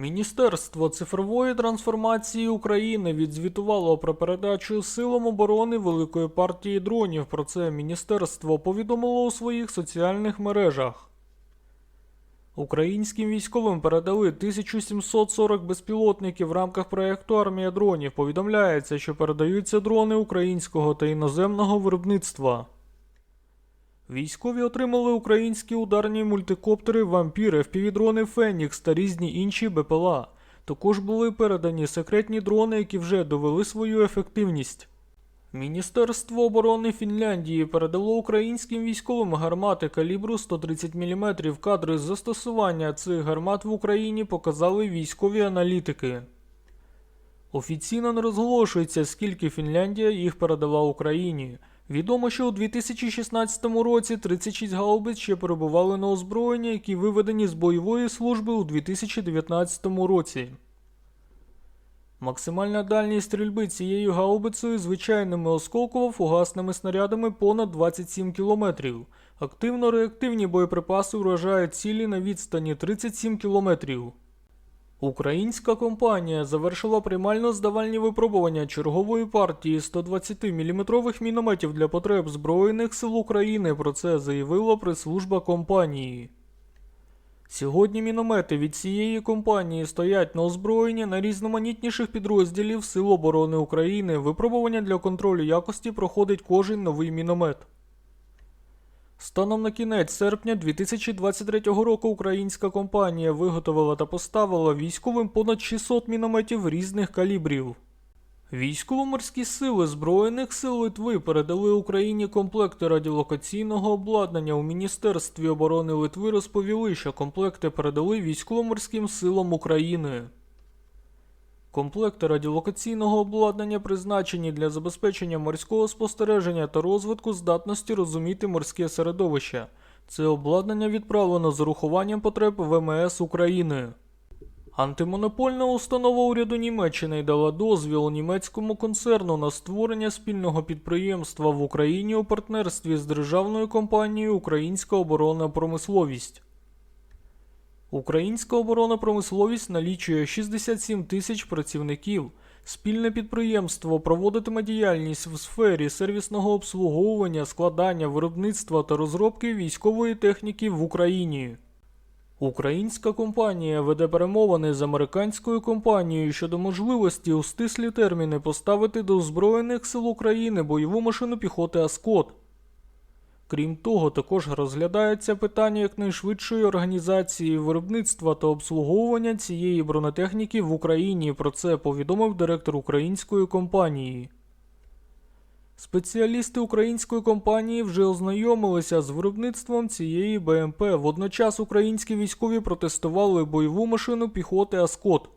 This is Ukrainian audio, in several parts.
Міністерство цифрової трансформації України відзвітувало про передачу силам оборони великої партії дронів. Про це міністерство повідомило у своїх соціальних мережах. Українським військовим передали 1740 безпілотників в рамках проєкту Армія дронів. Повідомляється, що передаються дрони українського та іноземного виробництва. Військові отримали українські ударні мультикоптери Вампір, FPV-дрони Фенікс та різні інші БПЛА. Також були передані секретні дрони, які вже довели свою ефективність. Міністерство оборони Фінляндії передало українським військовим гармати калібру 130 мм. Кадри з застосування цих гармат в Україні показали військові аналітики. Офіційно не розголошується, скільки Фінляндія їх передала Україні. Відомо, що у 2016 році 36 гаубиць ще перебували на озброєнні, які виведені з бойової служби у 2019 році. Максимальна дальність стрільби цією гаубицею звичайними осколково-фугасними снарядами понад 27 км. Активно-реактивні боєприпаси вражають цілі на відстані 37 км. Українська компанія завершила приймально-здавальні випробування чергової партії 120 мм мінометів для потреб Збройних сил України. Про це заявила прес-служба компанії. Сьогодні міномети від цієї компанії стоять на озброєнні найрізноманітніших підрозділів Сил оборони України. Випробування для контролю якості проходить кожен новий міномет. Станом на кінець серпня 2023 року українська компанія виготовила та поставила військовим понад 600 мінометів різних калібрів. Військово-морські сили Збройних сил Литви передали Україні комплекти радіолокаційного обладнання. У Міністерстві оборони Литви розповіли, що комплекти передали військово-морським силам України. Комплекти радіолокаційного обладнання призначені для забезпечення морського спостереження та розвитку здатності розуміти морське середовище. Це обладнання відправлено з урахуванням потреб ВМС України. Антимонопольна установа уряду Німеччини дала дозвіл німецькому концерну на створення спільного підприємства в Україні у партнерстві з державною компанією Українська оборонна промисловість. Українська оборонна промисловість налічує 67 тисяч працівників. Спільне підприємство проводитиме діяльність в сфері сервісного обслуговування, складання, виробництва та розробки військової техніки в Україні. Українська компанія веде перемовини з американською компанією щодо можливості у стислі терміни поставити до Збройних сил України бойову машину піхоти Аскот. Крім того, також розглядається питання якнайшвидшої організації виробництва та обслуговування цієї бронетехніки в Україні. Про це повідомив директор української компанії. Спеціалісти української компанії вже ознайомилися з виробництвом цієї БМП. Водночас українські військові протестували бойову машину піхоти Аскот.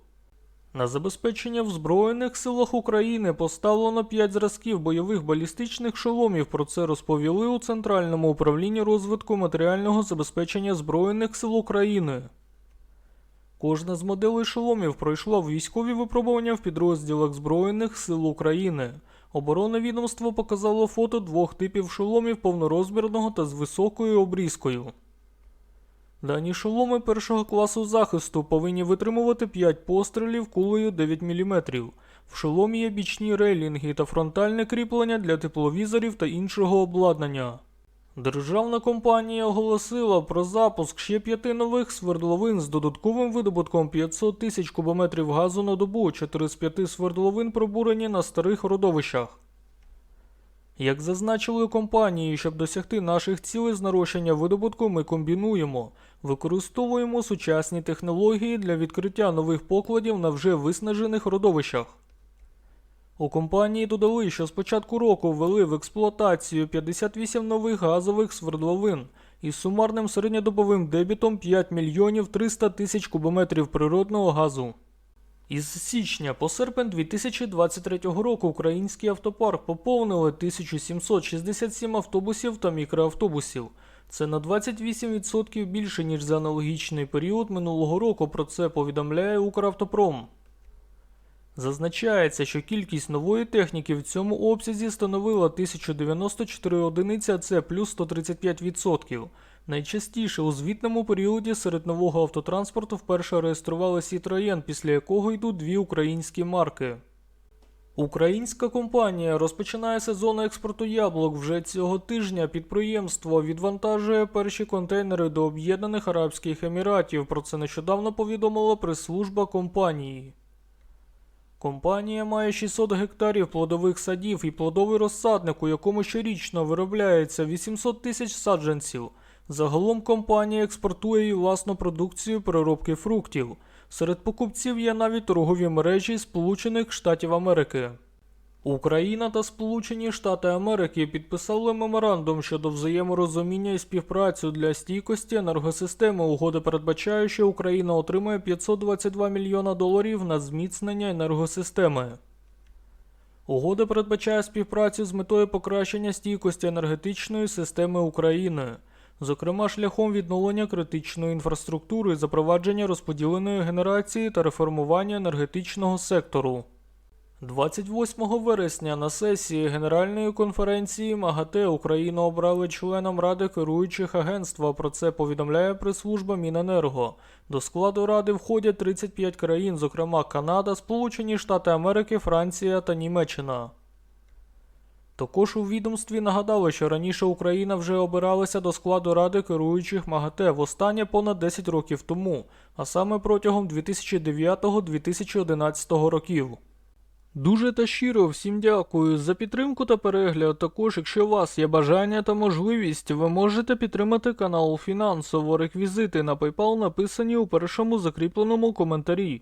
На забезпечення в Збройних силах України поставлено 5 зразків бойових балістичних шоломів. Про це розповіли у Центральному управлінні розвитку матеріального забезпечення Збройних сил України. Кожна з моделей шоломів пройшла військові випробування в підрозділах Збройних сил України. Оборонне відомство показало фото двох типів шоломів повнорозмірного та з високою обрізкою. Дані шоломи першого класу захисту повинні витримувати 5 пострілів кулею 9 мм. В шоломі є бічні рейлінги та фронтальне кріплення для тепловізорів та іншого обладнання. Державна компанія оголосила про запуск ще п'яти нових свердловин з додатковим видобутком 500 тисяч кубометрів газу на добу. Чотири з п'яти свердловин пробурені на старих родовищах. Як зазначили компанії, щоб досягти наших цілей з нарощення видобутку, ми комбінуємо, використовуємо сучасні технології для відкриття нових покладів на вже виснажених родовищах. У компанії додали, що з початку року ввели в експлуатацію 58 нових газових свердловин із сумарним середньодобовим дебітом 5 мільйонів 300 тисяч кубометрів природного газу. Із січня по серпень 2023 року український автопарк поповнили 1767 автобусів та мікроавтобусів. Це на 28% більше, ніж за аналогічний період минулого року. Про це повідомляє Укравтопром. Зазначається, що кількість нової техніки в цьому обсязі становила 1094 одиниці, а це плюс 135%. Найчастіше у звітному періоді серед нового автотранспорту вперше реєстрували Citroën, після якого йдуть дві українські марки. Українська компанія розпочинає сезон експорту яблук. Вже цього тижня підприємство відвантажує перші контейнери до Об'єднаних Арабських Еміратів. Про це нещодавно повідомила прес-служба компанії. Компанія має 600 гектарів плодових садів і плодовий розсадник, у якому щорічно виробляється 800 тисяч саджанців. Загалом компанія експортує і власну продукцію переробки фруктів. Серед покупців є навіть торгові мережі Сполучених Штатів Америки. Україна та Сполучені Штати Америки підписали меморандум щодо взаєморозуміння і співпрацю для стійкості енергосистеми. Угода передбачає, що Україна отримає 522 мільйона доларів на зміцнення енергосистеми. Угода передбачає співпрацю з метою покращення стійкості енергетичної системи України, зокрема шляхом відновлення критичної інфраструктури, запровадження розподіленої генерації та реформування енергетичного сектору. 28 вересня на сесії Генеральної конференції МАГАТЕ Україну обрали членом Ради керуючих агентства. Про це повідомляє прес-служба Міненерго. До складу ради входять 35 країн, зокрема Канада, Сполучені Штати Америки, Франція та Німеччина. Також у відомстві нагадали, що раніше Україна вже обиралася до складу Ради керуючих МАГАТЕ востаннє понад 10 років тому, а саме протягом 2009-2011 років. Дуже та щиро всім дякую за підтримку та перегляд. Також, якщо у вас є бажання та можливість, ви можете підтримати канал фінансово. Реквізити на PayPal написані у першому закріпленому коментарі.